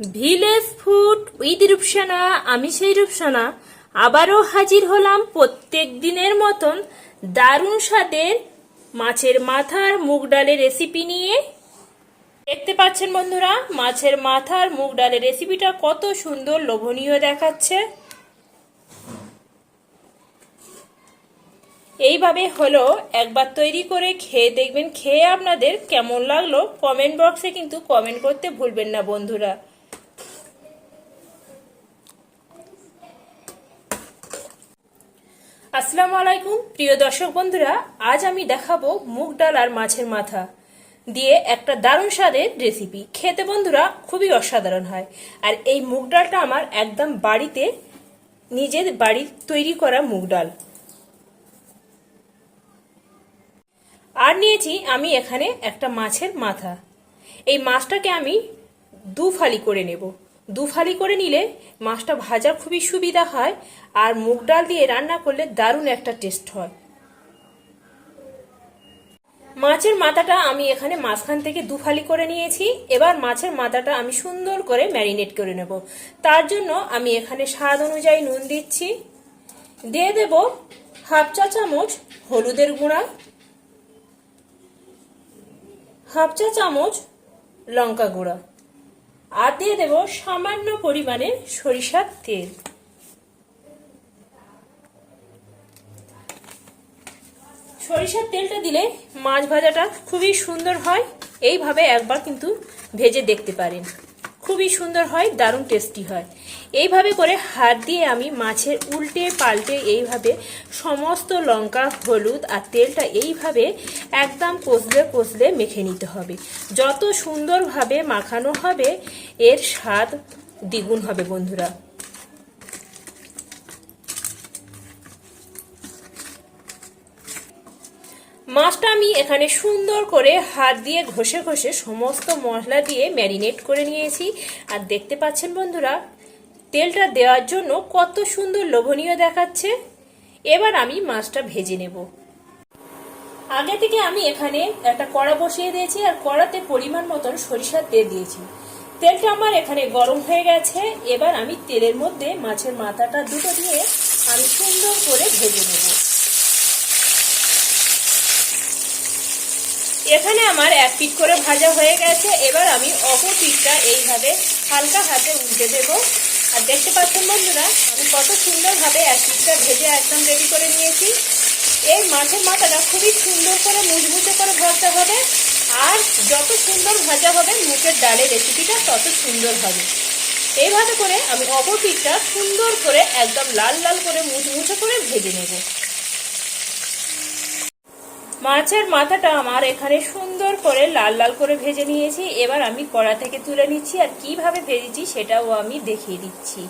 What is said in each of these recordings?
Village food with Rupsana, আমি সেই রূপসানা। আবারও হাজির হলাম প্রত্যেক দিনের মতন দারুণ স্বাদের মাছের মাথার মুগ ডালের রেসিপি নিয়ে। দেখতে পাচ্ছেন বন্ধুরা, মাছের মাথার মুগ ডালের রেসিপিটা কত সুন্দর, লোভনীয় দেখাচ্ছে। এইভাবে হলো, একবার তৈরি করে খেয়ে দেখবেন, খেয়ে আপনাদের কেমন লাগল কমেন্ট বক্সে কিন্তু কমেন্ট করতে ভুলবেন না বন্ধুরা। আসসালামু আলাইকুম, প্রিয় দর্শক বন্ধুরা, আজ আমি দেখাবো মুগ ডাল আর মাছের মাথা দিয়ে একটা দারুণ স্বাদের রেসিপি খেতে বন্ধুরা, খুবই অসাধারণ হয়। আর এই মুগ ডালটা আমার একদম বাড়িতে, নিজের বাড়ির তৈরি করা মুগ ডাল। আর নিয়েছি আমি এখানে একটা মাছের মাথা। এই মাছটাকে আমি দু ফালি করে নেব। দু ফালি করে নিলে মাছটা ভাজার খুবই সুবিধা হয় আর মুগ ডাল দিয়ে রান্না করলে দারুণ একটা টেস্ট হয়। মাছের মাথাটা আমি এখানে মাঝখান থেকে দুফালি করে নিয়েছি। এবার মাছের মাথাটা আমি সুন্দর করে ম্যারিনেট করে নেব। তার জন্য আমি এখানে স্বাদ অনুযায়ী নুন দিচ্ছি। দিয়ে দেব হাফ চা চামচ হলুদের গুঁড়া, হাফ চা চামচ লঙ্কা গুঁড়া। আর দিয়ে দেব সামান্য পরিমাণে সরিষার তেল। সরিষার তেলটা দিলে মাছ ভাজাটা খুবই সুন্দর হয়। এইভাবে একবার কিন্তু ভেজে দেখতে পারেন। খুবই সুন্দর হয়, দারুণ টেস্টি হয়। এইভাবে করে হাত দিয়ে আমি মাছের উল্টে পাল্টে এইভাবে সমস্ত লঙ্কা, হলুদ আর তেলটা এইভাবে একদম কষলে কষলে মেখে নিতে হবে। যত সুন্দরভাবে মাখানো হবে, এর স্বাদ দ্বিগুণ হবে বন্ধুরা। মাছটা আমি এখানে সুন্দর করে হাত দিয়ে ঘষে ঘষে সমস্ত মশলা দিয়ে ম্যারিনেট করে নিয়েছি। আর দেখতে পাচ্ছেন বন্ধুরা তেলটা দেওয়ার জন্য কত সুন্দর লোভনীয় দেখাচ্ছে। এবার আমি মাছটা ভেজে নেব। আগে থেকে আমি এখানে একটা কড়া বসিয়ে দিয়েছি আর কড়াতে পরিমাণ মতন সরিষার তেল দিয়েছি। তেলটা আমার এখানে গরম হয়ে গেছে। এবার আমি তেলের মধ্যে মাছের মাথাটা দুটো দিয়ে আমি সুন্দর করে ভেজে নেব। এখানে আমার এক পিট করে ভাজা হয়ে গেছে। এবার আমি অপর পিঠটা এইভাবে হালকা হাতে উল্টে দেব। আর দেখতে পাচ্ছেন বন্ধুরা, আমি কত সুন্দরভাবে পিঠটা ভেজে একদম রেডি করে নিয়েছি। এই মাছের মাথাটা খুবই সুন্দর করে মুচমুচে করে ভাজতে হবে আর যত সুন্দর ভাজা হবে মুখের ডালের রেসিপিটা তত সুন্দর হবে। এইভাবে করে আমি অপর সুন্দর করে একদম লাল লাল করে মুচমুচে করে ভেজে নেব। মাছের মাথাটা আমার এখানে সুন্দর করে লাল লাল করে ভেজে নিয়েছি। এবার আমি কড়া থেকে তুলে নিচ্ছি আর কীভাবে ভেজেছি সেটাও আমি দেখিয়ে দিচ্ছি।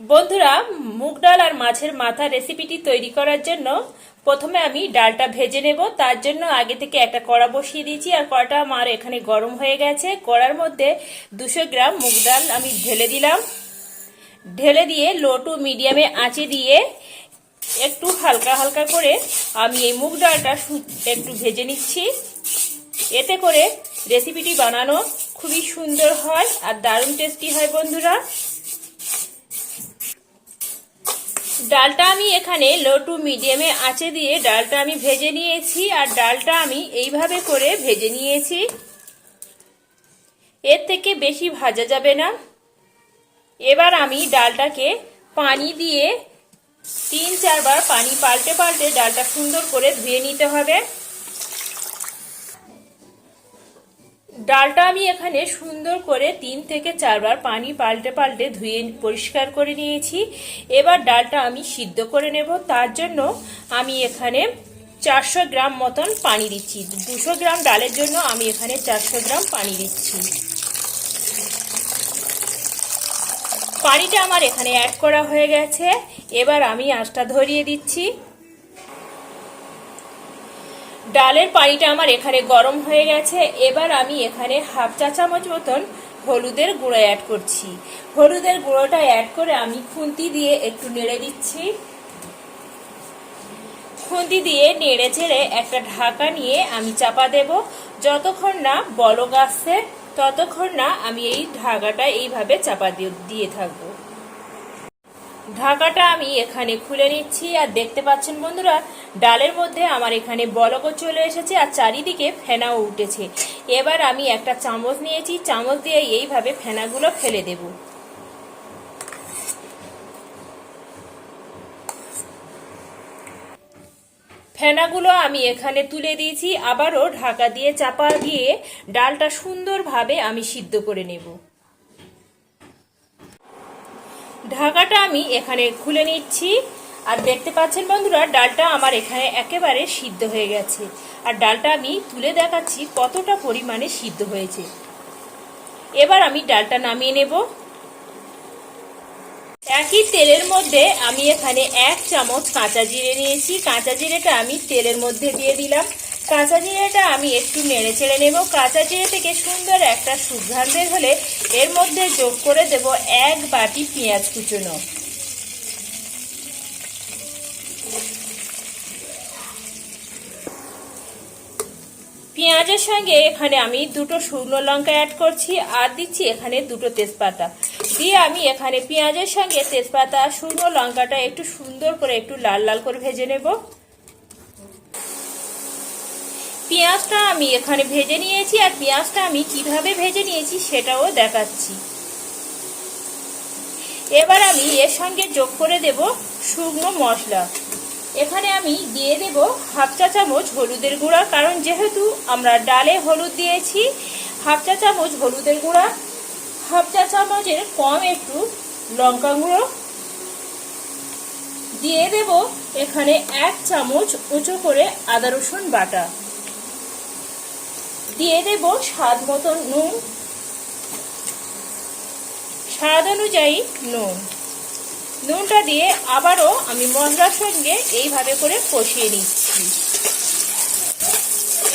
বন্ধুরা, মুগ ডাল আর মাছের মাথা রেসিপিটি তৈরি করার জন্য প্রথমে আমি ডালটা ভেজে নেব। তার জন্য আগে থেকে একটা কড়া বসিয়ে দিয়েছি আর কড়াটা আমার এখানে গরম হয়ে গেছে। কড়ার মধ্যে দুশো গ্রাম মুগ ডাল আমি ঢেলে দিলাম। ঢেলে দিয়ে লো টু মিডিয়ামে আঁচে দিয়ে একটু হালকা হালকা করে আমি এই মুগ ডালটা একটু ভেজে নিচ্ছি। এতে করে রেসিপিটি বানানো খুবই সুন্দর হয় আর দারুণ টেস্টি হয় বন্ধুরা। ডালটা আমি এখানে লো টু মিডিয়ামে আঁচে দিয়ে ডালটা আমি ভেজে নিয়েছি আর ডালটা আমি এইভাবে করে ভেজে নিয়েছি। এর থেকে বেশি ভাজা যাবে না। এবার আমি ডালটাকে পানি দিয়ে তিন, চারবার পানি পাল্টে পাল্টে ডালটা সুন্দর করে ধুয়ে নিতে হবে। ডালটা আমি এখানে সুন্দর করে তিন থেকে চারবার পানি পাল্টে পাল্টে ধুয়ে পরিষ্কার করে নিয়েছি। এবার ডালটা আমি সিদ্ধ করে নেব। তার জন্য আমি এখানে চারশো গ্রাম মতন পানি দিচ্ছি। দুশো গ্রাম ডালের জন্য আমি এখানে চারশো গ্রাম পানি দিচ্ছি। পানিটা আমার এখানে অ্যাড করা হয়ে গেছে। এবার আমি আঁচটা ধরিয়ে দিচ্ছি। ডালের পানিটা আমার এখানে গরম হয়ে গেছে। এবার আমি এখানে হাফ চা চামচ মতন হলুদের গুঁড়ো অ্যাড করছি। হলুদের গুঁড়োটা অ্যাড করে আমি খুন্তি দিয়ে একটু নেড়ে দিচ্ছি। খুন্তি দিয়ে নেড়ে চেড়ে একটা ঢাকা নিয়ে আমি চাপা দেব। যতক্ষণ না বলক আসছে ততক্ষণ না আমি এই ঢাকাটা এইভাবে চাপা দিয়ে থাকব। ঢাকাটা আমি এখানে খুলে নিচ্ছি, আর দেখতে পাচ্ছেন বন্ধুরা, ডালের মধ্যে আমার এখানে বলকও চলে এসেছে, আর চারিদিকে ফেনাও উঠেছে। এবার আমি একটা চামচ নিয়েছি, চামচ দিয়ে এইভাবে ফেনাগুলো ফেলে দেব। ফেনাগুলো আমি এখানে তুলে দিয়েছি, আবারও ঢাকা দিয়ে চাপা দিয়ে ডালটা সুন্দরভাবে আমি সিদ্ধ করে নেব। ঢাকাটা আমি এখানে খুলে নিচ্ছি। আর দেখতে পাচ্ছেন বন্ধুরা, ডালটা আমার এখানে একেবারে সিদ্ধ হয়ে গেছে। আর ডালটা আমি তুলে দেখাচ্ছি কতটা পরিমাণে সিদ্ধ হয়েছে। এবার আমি ডালটা নামিয়ে নেব। একই তেলের মধ্যে আমি এখানে এক চামচ কাঁচা জিরে নিয়েছি। কাঁচা জিরেটা আমি তেলের মধ্যে দিয়ে দিলাম। কাঁচা জিরেটা আমি একটু নেড়ে চেড়ে নেব। কাঁচা জিরে থেকে সুন্দর একটা সুঘ্রাণ বের হলে এর মধ্যে যোগ করে দেব এক বাটি পেঁয়াজ কুচোনো। পেঁয়াজের সঙ্গে এখানে আমি দুটো শুকনো লঙ্কা অ্যাড করছি আর দিচ্ছি এখানে দুটো তেজপাতা। দিয়ে আমি এখানে পেঁয়াজের সঙ্গে তেজপাতা, শুকনো লঙ্কাটা একটু সুন্দর করে একটু লাল লাল করে ভেজে নেব। পেঁয়াজটা আমি এখানে ভেজে নিয়েছি আর পেঁয়াজটা আমি কীভাবে ভেজে নিয়েছি সেটাও দেখাচ্ছি। এবার আমি এর সঙ্গে যোগ করে দেব শুকনো মশলা। এখানে আমি দিয়ে দেব হাফ চা চামচ হলুদের গুঁড়া, কারণ যেহেতু আমরা ডালে হলুদ দিয়েছি, হাফ চা চামচ হলুদের গুঁড়া, হাফ চা চামচের কম একটু লঙ্কা গুঁড়ো। দিয়ে দেব এখানে এক চামচ উঁচু করে আদা রসুন বাটা। দিয়ে দেব স্বাদ মতো নুন। স্বাদ অনুযায়ী নুন। নুনটা দিয়ে আবারও আমি মশলার সঙ্গে এইভাবে করে কষিয়ে নিচ্ছি।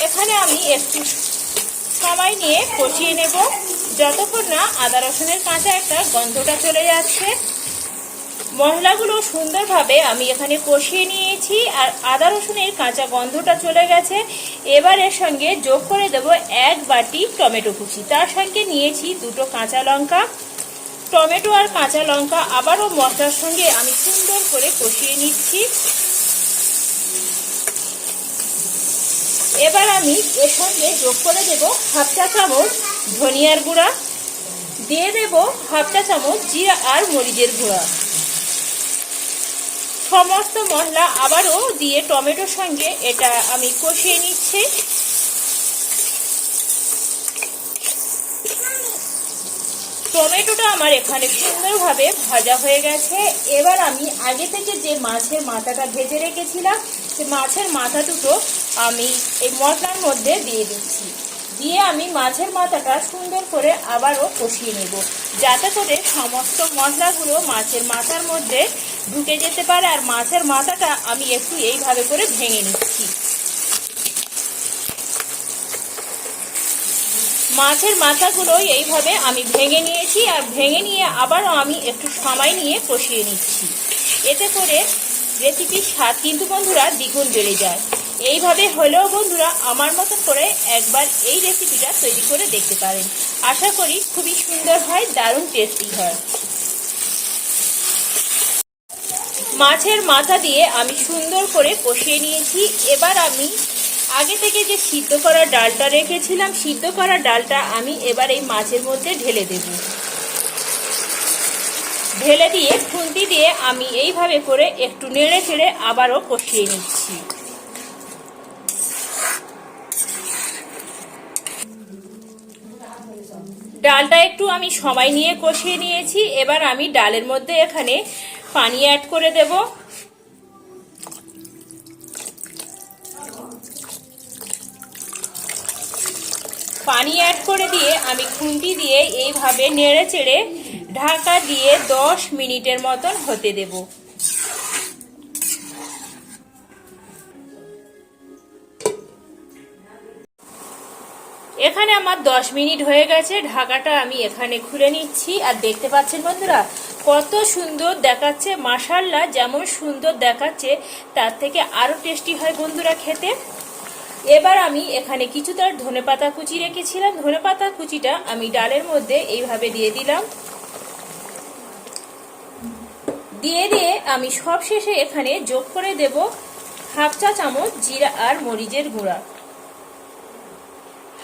এখানে আমি একটু সময় নিয়ে কষিয়ে নেব। যতক্ষণ না আদা রসুনের কাঁচা একটা গন্ধটা চলে যাচ্ছে। মশলাগুলো সুন্দরভাবে আমি এখানে কষিয়ে নিয়েছি আর আদা রসুনের কাঁচা গন্ধটা চলে গেছে। এবার এর সঙ্গে যোগ করে দেব এক বাটি টমেটো কুচি। তার সঙ্গে নিয়েছি দুটো কাঁচা লঙ্কা। টমেটো আর কাঁচা লঙ্কা আবারও মশলার সঙ্গে আমি সুন্দর করে কষিয়ে নিচ্ছি। এবার আমি এর সঙ্গে যোগ করে দেব হাফ চা চামচ ধনিয়ার গুঁড়া, দিয়ে দেব হাফ চা চামচ জিরা আর মরিচের গুঁড়া। সমস্ত মশলা আবারও দিয়ে টমেটোর সঙ্গে এটা আমি কষিয়ে নিচ্ছি। টমেটোটা আমার এখানে সুন্দরভাবে ভাজা হয়ে গেছে। এবার আমি আগে থেকে যে মাছের মাথাটা ভেজে রেখেছিলাম, সে মাছের মাথা দুটো আমি এই মশলার মধ্যে দিয়ে দিচ্ছি। দিয়ে আমি মাছের মাথাটা সুন্দর করে আবারও কষিয়ে নেব, যাতে করে সমস্ত মশলাগুলো মাছের মাথার মধ্যে ঢুকে যেতে পারে। আর মাছের মাথাটা আমি একটু এইভাবে করে ভেঙে নিচ্ছি। মাছের মাথাগুলো এইভাবে আমি ভেঙে নিয়েছি আর ভেঙে নিয়ে আবারও আমি একটু সময় নিয়ে কষিয়ে নিচ্ছি। এতে করে রেসিপির স্বাদ কিন্তু বন্ধুরা দ্বিগুণ বেড়ে যায়। এইভাবে হলেও বন্ধুরা আমার মতন করে একবার এই রেসিপিটা তৈরি করে দেখতে পারেন। আশা করি খুবই সুন্দর হয়, দারুণ টেস্টি হয়। মাছের মাথা দিয়ে আমি সুন্দর করে কষিয়ে নিয়েছি। এবার আমি আগে থেকে যে সিদ্ধ করা ডালটা রেখেছিলাম, সিদ্ধ করা ডালটা আমি এবার এই মাছের মধ্যে ঢেলে দেব। ঢেলে দিয়ে, খুন্তি দিয়ে আমি এইভাবে করে একটু নেড়ে চেড়ে আবারও কষিয়ে নিচ্ছি। ডালটা একটু আমি সময় নিয়ে কষিয়ে নিয়েছি। এবার আমি ডালের মধ্যে এখানে পানি অ্যাড করে দেবো। পানি অ্যাড করে দিয়ে আমি খুন্তি দিয়ে এইভাবে নেড়ে চেড়ে ঢাকা দিয়ে দশ মিনিটের মতন হতে দেব। এখানে আমার দশ মিনিট হয়ে গেছে, ঢাকাটা আমি এখানে খুলে নিচ্ছি। আর দেখতে পাচ্ছেন বন্ধুরা, কত সুন্দর দেখাচ্ছে মাসাল্লা যেমন সুন্দর দেখাচ্ছে, তার থেকে আরও টেস্টি হয় বন্ধুরা খেতে। এবার আমি এখানে কিছুটা ধনেপাতা কুচি রেখেছিলাম। ধনেপাতা কুচিটা আমি ডালের মধ্যে এইভাবে দিয়ে দিলাম। দিয়ে দিয়ে আমি সব শেষে এখানে যোগ করে দেব হাফ চা চামচ জিরা আর মরিচের গুঁড়া।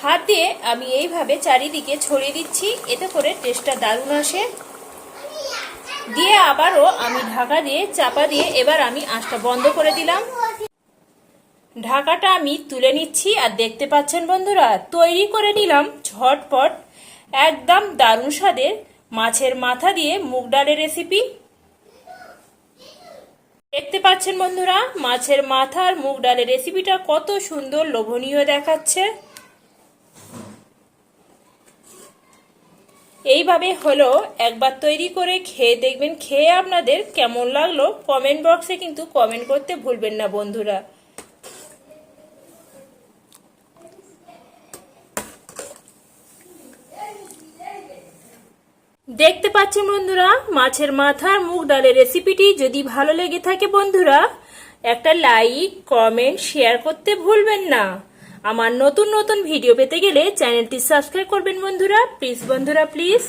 হাত দিয়ে আমি এইভাবে চারিদিকে ছড়িয়ে দিচ্ছি, এতে করে টেস্টটা দারুণ আসে। দিয়ে আবারও আমি ঢাকা দিয়ে চাপা দিয়ে এবার আমি আঁচটা বন্ধ করে দিলাম। ঢাকাটা আমি তুলে নিচ্ছি আর দেখতে পাচ্ছেন বন্ধুরা, তৈরি করে নিলাম ঝটপট একদম দারুণ স্বাদের মাছের মাথা দিয়ে মুগ ডালের রেসিপি দেখতে পাচ্ছেন বন্ধুরা, মাছের মাথা আর মুগ ডালের রেসিপিটা কত সুন্দর লোভনীয় দেখাচ্ছে। এইভাবে হলো, একবার তৈরি করে খেয়ে দেখবেন, খেয়ে আপনাদের কেমন লাগল, কমেন্ট বক্সে কিন্তু কমেন্ট করতে ভুলবেন না বন্ধুরা। দেখতে পাচ্ছেন বন্ধুরা, মাছের মাথার মুখ ডালের রেসিপিটি যদি ভালো লেগে থাকে বন্ধুরা, একটা লাইক কমেন্ট শেয়ার করতে ভুলবেন না। আমার নতুন নতুন ভিডিও পেতে গেলে চ্যানেলটি সাবস্ক্রাইব করবেন বন্ধুরা। প্লিজ বন্ধুরা প্লিজ